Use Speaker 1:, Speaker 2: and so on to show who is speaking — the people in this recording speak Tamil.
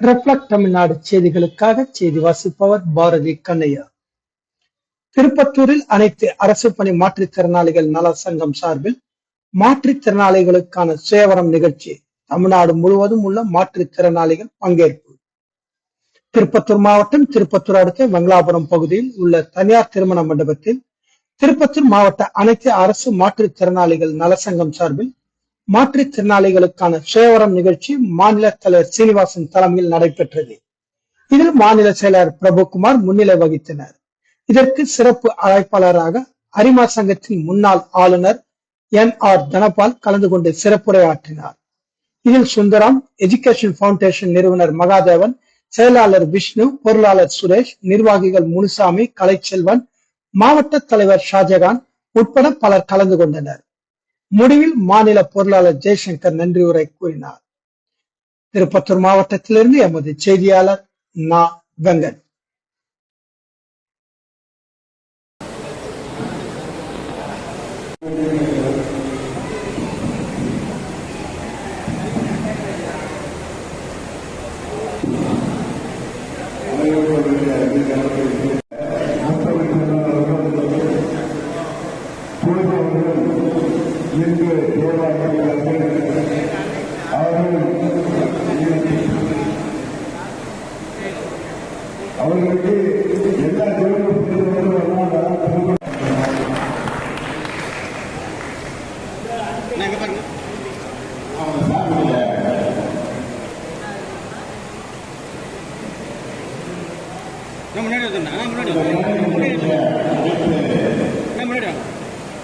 Speaker 1: ரிஃப்ளக்ட் தமிழ்நாடு செய்திகளுக்காக செய்தி வாசிப்பவர் பாரதி கண்ணையா. திருப்பத்தூரில் அனைத்து அரசு பணி மாற்றுத்திறனாளிகள் நல சங்கம் சார்பில் மாற்றுத்திறனாளிகளுக்கான சேவரம் நிகழ்ச்சி தமிழ்நாடு முழுவதும் உள்ள மாற்றுத்திறனாளிகள் பங்கேற்பு. திருப்பத்தூர் மாவட்டம் திருப்பத்தூர் அடுத்த மங்களாபுரம் பகுதியில் உள்ள தனியார் திருமண மண்டபத்தில் திருப்பத்தூர் மாவட்ட அனைத்து அரசு மாற்றுத்திறனாளிகள் நலசங்கம் சார்பில் மாற்றுத்திறனாளிகளுக்கான சேவரம் நிகழ்ச்சி மாநில தலைவர் சீனிவாசன் தலைமையில் நடைபெற்றது. இதில் மாநில செயலர் பிரபுகுமார் முன்னிலை வகித்தனர். இதற்கு சிறப்பு அழைப்பாளராக அரிமா சங்கத்தின் முன்னாள் ஆளுநர் என் ஆர் தனபால் கலந்து கொண்டு சிறப்புரையாற்றினார். இதில் சுந்தரம் எஜுகேஷன் பவுண்டேஷன் நிறுவனர் மகாதேவன் செயலாளர் விஷ்ணு பொருளாளர் சுரேஷ் நிர்வாகிகள் முனுசாமி கலைச்செல்வன் மாவட்ட தலைவர் ஷாஜகான் உட்பட பலர் கலந்து கொண்டனர். முடிவில் மாநில பொருளாளர் ஜெய்சங்கர் நன்றி உரை கூறினார். திருப்பத்தூர் மாவட்டத்திலிருந்து எமது செய்தியாளர் நா. வெங்கட்.
Speaker 2: இங்கு தேர்வாகிறார்கள் அவர்கள் அவர்களுக்கு எல்லா தொழில்நுட்பத்திலும்
Speaker 3: நாங்க நான் முன்னாடி நான் முன்னாடி வரேன். முன்னாடி வந்துடுறேன்.